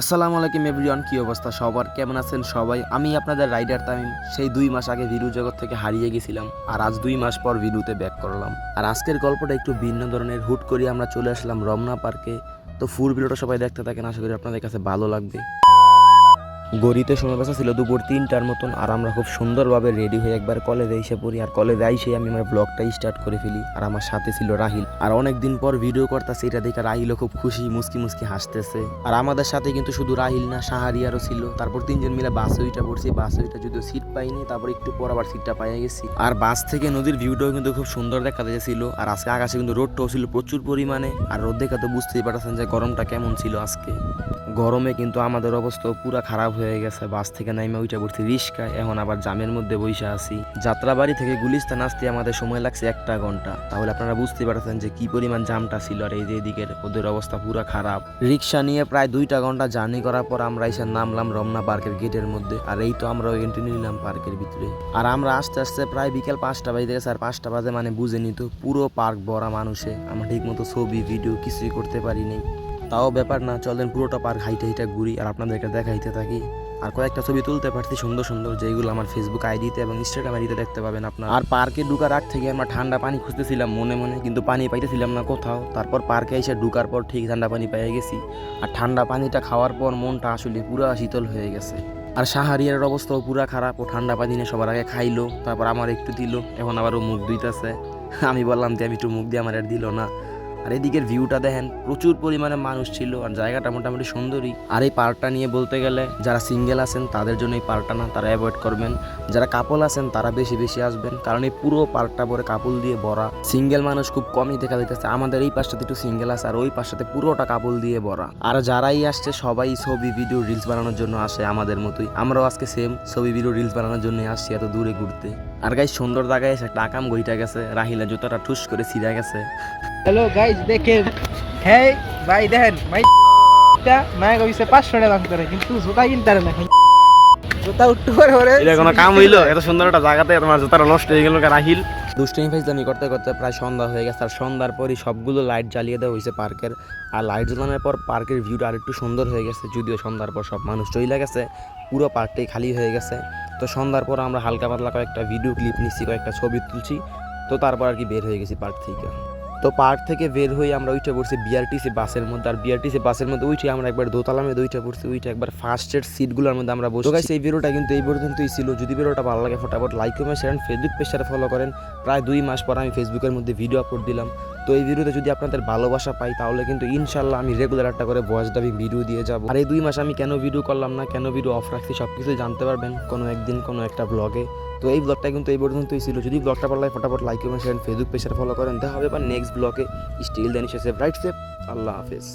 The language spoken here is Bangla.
আসসালামু আলাইকুম এভরিওয়ান, কী অবস্থা সবার? কেমন আছেন সবাই? আমি আপনাদের রাইডার তামিম। সেই দুই মাস আগে ভিডিও জগৎ থেকে হারিয়ে গেছিলাম আর আজ দুই মাস পর ভিডিওতে ব্যাক করলাম। আর আজকের গল্পটা একটু ভিন্ন ধরনের। হুট করে আমরা চলে আসলাম রমনা পার্কে। তো ফুল ভিডিওটা সবাই দেখতে থাকেন। আশা করি আপনাদের কাছে ভালো লাগবে। গড়িতে সময় বাসা ছিল দুপুর তিনটার মতন আর আমরা খুব সুন্দরভাবে রেডি হয়ে একবার কলেজে এসে পড়ি। আর কলেজে আইসে আমি আমার ব্লগটা স্টার্ট করে ফেলি। আর আমার সাথে ছিল রাহিল। আর অনেক দিন পর ভিডিও করতেছে, এটা দেখে রাহিলও খুব খুশি, মুসকি মুসকি হাসতেছে। আর আমাদের সাথে কিন্তু শুধু রাহিল না সাহারিয়ারও ছিল। তারপর তিনজন মিলে বাসে ওইটা পড়ছি। বাসে ওইটা যদিও সিট পাইনি, তারপর একটু পর আবার সিটটা পাইয়া গেছি। আর বাস থেকে নদীর ভিউটাও কিন্তু খুব সুন্দর দেখা যাচ্ছিল আর আজকে আকাশে কিন্তু রোদটাও ছিল প্রচুর পরিমাণে। আর রোদ দেখে তো বুঝতেই পারছেন যে গরমটা কেমন ছিল আজকে। গরমে কিন্তু আমাদের অবস্থা পুরো খারাপ হয়ে গেছে, বাস থেকে নাইমে উঠে পড়ছি রিস্কায় এখন আবার জামের মধ্যে বইসা আছি। যাত্রাবাড়ি থেকে গুলিস্তান আসতে আমাদের সময় লাগছে একটা ঘণ্টা। তাহলে আপনারা বুঝতে পারছেন যে কি পরিমাণ জামটা ছিল আর এই যে এদিকের ওদের অবস্থা পুরো খারাপ। রিক্সা নিয়ে প্রায় দুইটা ঘণ্টা জার্নি করার পর আমরা এসে নামলাম রমনা পার্কের গেটের মধ্যে। আর এই তো আমরা এন্ট্রি নিলাম পার্কের ভিতরে। আর আমরা আস্তে আস্তে প্রায় বিকেল পাঁচটা বাজে গেছে, আর পাঁচটা বাজে মানে বুঝে নিত পুরো পার্ক ভরা মানুষে। আমরা ঠিক মতো ছবি ভিডিও কিছুই করতে পারিনি তাও ব্যাপার না, চলেন পুরোটা পার্ক হাইটে হাইটা ঘুরি আর আপনাদেরকে দেখাইতে থাকি। আর কয়েকটা ছবি তুলতে পারছি সুন্দর সুন্দর যেগুলো আমার ফেসবুক আইডিতে এবং ইনস্টাগ্রাম আইডিতে দেখতে পাবেন আপনার। আর পার্কে ঢুকার আগ থেকে আমরা ঠান্ডা পানি খুঁজতেছিলাম মনে মনে, কিন্তু পানি পাইতেছিলাম না কোথাও। তারপর পার্কে এসে ঢুকার পর ঠিক ঠান্ডা পানি পেয়ে গেছি। আর ঠান্ডা পানিটা খাওয়ার পর মনটা আসলে পুরো শীতল হয়ে গেছে। আর সাহারিয়ার অবস্থাও পুরা খারাপ, ও ঠান্ডা পানি নিয়ে সবার আগে খাইলো, তারপর আমার একটু দিল, এখন আবার ও মুখ ধুইতেছে। আমি বললাম যে, আমি একটু মুখ দিয়ে আমার আর দিল না। আর এদিকের ভিউটা দেখেন, প্রচুর পরিমাণে মানুষ ছিল আর জায়গাটা মোটামুটি সুন্দরই। আর এই পার্কটা নিয়ে বলতে গেলে, যারা সিঙ্গেল আছেন, তাদের জন্য এই পার্কটা না, তারা অ্যাভয়েড করবেন। যারা কাপল আছেন, তারা বেশি বেশি আসবেন। কারণ এই পুরো পার্কটা পরে কাপল দিয়ে ভরা। সিঙ্গেল মানুষ খুব কমই দেখা যাইতেছে। আমাদের এই পাশটাতে একটু সিঙ্গেল আছে, আর ওই পাশটাতে পুরোটা কাপল দিয়ে ভরা। আর যারাই আসছে, সবাই ছবি ভিডিও রিলস বানানোর জন্য আসে আমাদের মতোই। আমরাও আজকে সেম ছবি ভিডিও রিলস বানানোর জন্য আসছি এত দূরে ঘুরতে। আর গাই সুন্দর জায়গায় এসে একটা আকাম গইটা গেছে। রাহিলা জুতাটা ঠুস করে ছিঁড়া গেছে। হ্যালো গাইজ দেখেন। হ্যাঁ ভাই দেখেন ভাই মায়া কইছে পাঁচশো টাকা দাম করে কিন্তু জুতা কিনতে পারে না জুতা উঠতে পারে ওরে। এটা কোনো কাম হইল? এত সুন্দর একটা জায়গাতে তোমার জুতাটা নষ্ট হয়ে গেল রাহিল? দুষ্টামি ফাইজলামি করতে করতে প্রায় সন্ধ্যা হয়ে গেছে আর সন্ধ্যার পরই সবগুলো লাইট জ্বালিয়ে দেওয়া হয়েছে পার্কের। আর লাইট জ্বালানোর পর পার্কের ভিউটা আর একটু সুন্দর হয়ে গেছে যদিও সন্ধ্যার পর সব মানুষ চলে গেছে পুরো পার্কটাই খালি হয়ে গেছে। তো সন্ধ্যার পর আমরা হালকা পাতলা কয়েকটা ভিডিও ক্লিপ নিচ্ছি কয়েকটা ছবি তুলছি তো তারপর আর কি বের হয়ে গেছি পার্ক থেকে। তো পার্ক থেকে বের হয়ে আমরা ওইটা পড়ছি বিআরটিসি বাসের মধ্যে। আর বিআরটিসি বাসের মধ্যে ওইটি আমরা একবার দোতলা মেয়ে ওইটা পড়ছি ওইটা একবার ফার্স্টের সিটগুলোর মধ্যে আমরা বসে গেছি এই ভিডিওটা কিন্তু এই পর্যন্তই ছিল। যদি ভিডিওটা ভালো লাগে, ফটাফট লাইক কমেন্ট শেয়ার ফেসবুক পেজটা ফলো করেন। প্রায় দুই মাস পর আমি ফেসবুকের মধ্যে ভিডিও আপলোড দিলাম। তো এই ভিডিওতে যদি আপনাদের ভালোবাসা পাই, তাহলে কিন্তু ইনশাল্লাহ আমি রেগুলার একটা করে ভয়েস ডাবিং ভিডিও দিয়ে যাব। আর এই দুই মাস আমি কেন ভিডিও করলাম না, কেন ভিডিও অফ রাখছি সব কিছু জানতে পারবেন কোনো একদিন কোনো একটা ব্লগে তো এই ব্লগটা কিন্তু এই পর্যন্তই ছিল। যদি ব্লগটা ভালো ফটাফট লাইক এবং শেয়ার ফেসবুক পেজটা ফলো করেন। দেখা হবে বা নেক্সট ব্লগে still then save right save আল্লাহ হাফেজ।